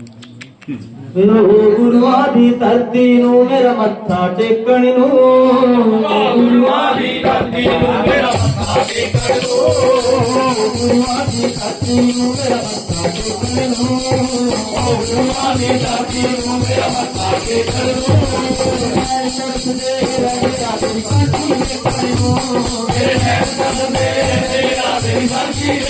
ਉਹ ਗੁਰੂਆਂ ਦੀ ਧਰਤੀ ਨੂੰ ਮੇਰਾ ਮੱਥਾ ਟੇਕਣ ਨੂੰ। ਗੁਰੂਆਂ ਦੀ ਧਰਤੀ ਨੂੰ ਮੇਰਾ ਮੱਥਾ ਟੇਕਣ ਦੋ ਗੁਰੂਆਂ ਦੀ ਧਰਤੀ ਨੂੰ ਮੇਰਾ ਮੱਥਾ ਟੇਕਣ ਨੂੰ। ਗੁਰੂਆਂ ਦੀ ਧਰਤੀ ਨੂੰ ਮੇਰਾ ਮੱਥਾ ਟੇਕਣ ਦੋ ਮੇਰੇ ਨੂੰ। ਮੇਰੇ ਨੈਣ ਕਰਦੇ ਤੇਰਾ ਤੇਰੀ ਸਾਖੀ ਵੇਖਣ ਨੂੰ ਤੇ ਗੁਰੂ ਰਵਿਦਾਸ ਜੀ ਨੇ। ਬਦਲ ਕਰਾਏ ਸੀ ਤੇ ਗੁਰੂ ਰਵਿਦਾਸ ਜੀ ਨੇ ਬਦਲ ਕਰਾਏ ਸੀ ਉਹ ਗੰਗਾ ਦੀਆਂ ਲਹਿਰਾਂ ਨੂੰ ਮੇਰਾ ਮੱਥਾ ਟੇਕਣ ਨੂੰ ਦੀਆਂ ਲਹਿਰਾਂ ਨੂੰ ਮੇਰਾ ਮੱਥਾ ਟੇਕਣ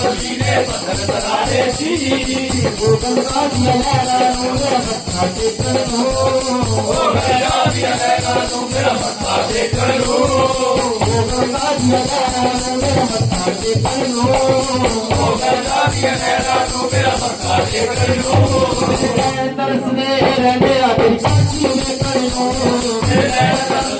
ਰਹਿੰਦੇ ਆ ਤੇਰੀ ਕਾਛੀ ਵੇਖਣ ਨੂੰ ਮੇਰੇ ਨੈਣ ਕਰਦੇ ਮੇਰੇ ਉਹ ਸਾਚੀ ਵੇਖਣ ਨੂੰ ਤੇ ਗੁਰੂ ਰਵਿਦਾਸ ਜੀ ਨੇ ਜੋੜੇ ਰੱਖੇ ਸੀ ਤੇ ਗੁਰੂ ਰਵਿਦਾਸ ਜੀ ਨੇ ਜੋੜੇ ਗੱਡੇ ਸੀ ਤੇ ਗੁਰੂ ਰਵਿਦਾਸ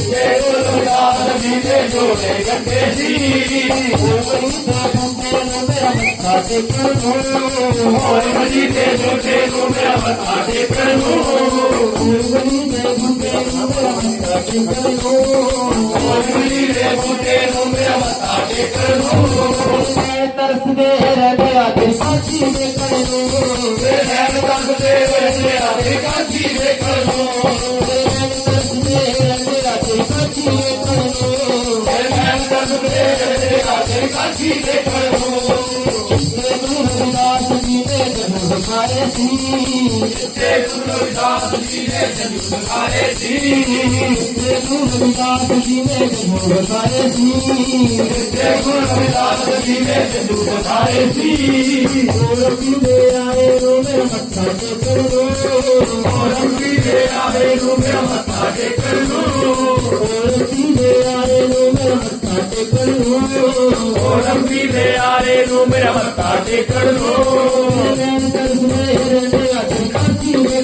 ਰਵਿਦਾਸ ਜੀ ਨੇ ਜੋੜੇ ਗੱਡੇ ਸੀ ਹੋਰ ਮਜੀ ਤੇ ਜੋੜੇ ਨੂੰ ਮੇਰਾ ਮੱਥਾ ਟੇਕਣ ਨੂੰ ਹੋਰ ਮਜੀ ਦੇ ਬੂਟੇ ਨੂੰ ਮੇਰਾ ਮੱਥਾ ਟੇਕਣ ਨੂੰ ਤਰਸਦੇ ਰਹਿੰਦੇ ਆ ਤੇ ਸਾਚੀ ਦੇ ਕਰੇ ਮੇਰੇ ਨੈਣ ਕਰਦੇ ਵੇਲੇ ਆਵੇ ਕਾਜੀ ਵੇਖਣ ਨੂੰ ਆਵੇ ਕਾਜੀ ਵੇਖਣ ਗੁਰੂ ਰਵਿਦਾਸ ਜੀ ਨੇ ਜਨਮ ਦਿਖਾਏ ਸੀ ਤੇ ਗੁਰੂ ਰਵਿਦਾਸ ਜੀ ਨੇ ਜਨਮ ਦਿਖਾਏ ਸੀ ਤੇ ਗੁਰੂ ਰਵਿਦਾਸ ਜੀ ਨੇ ਜਨਮ ਦਿਖਾਏ ਸੀ ਤੇ ਗੁਰੂ ਰਵਿਦਾਸ ਜੀ ਨੇ ਜਨਮ ਦਿਖਾਏ ਸੀ ਹੋਰ ਪੀਂਦੇ ਆਏ ਰੋ ਮੇਰਾ ਮੱਥਾ ਟੇਕਣ ਨੂੰ ਔਰ ਦੇ ਆਵੇ ਨੂੰ ਮੱਥਾ ਟੇਕਣ ਨੂੰ ਹੋਰ ਪੀਂਦੇ ਆਏ ਰੋ ਮੇਰਾ ਮੱਥਾ ਟੇਕਣ ਨੂੰ ਔਰ ਅੰਗੀ ਦੇ ਆਵੇ ਨੂੰ ਮੇਰਾ ਮੱਥਾ ਟੇਕਣ ਨੂੰ ਨੈਣ ਤਰਸਦੇ ਰਹਿੰਦੇ ਆ ਤੇ ਕਾਛੀ ਦੇ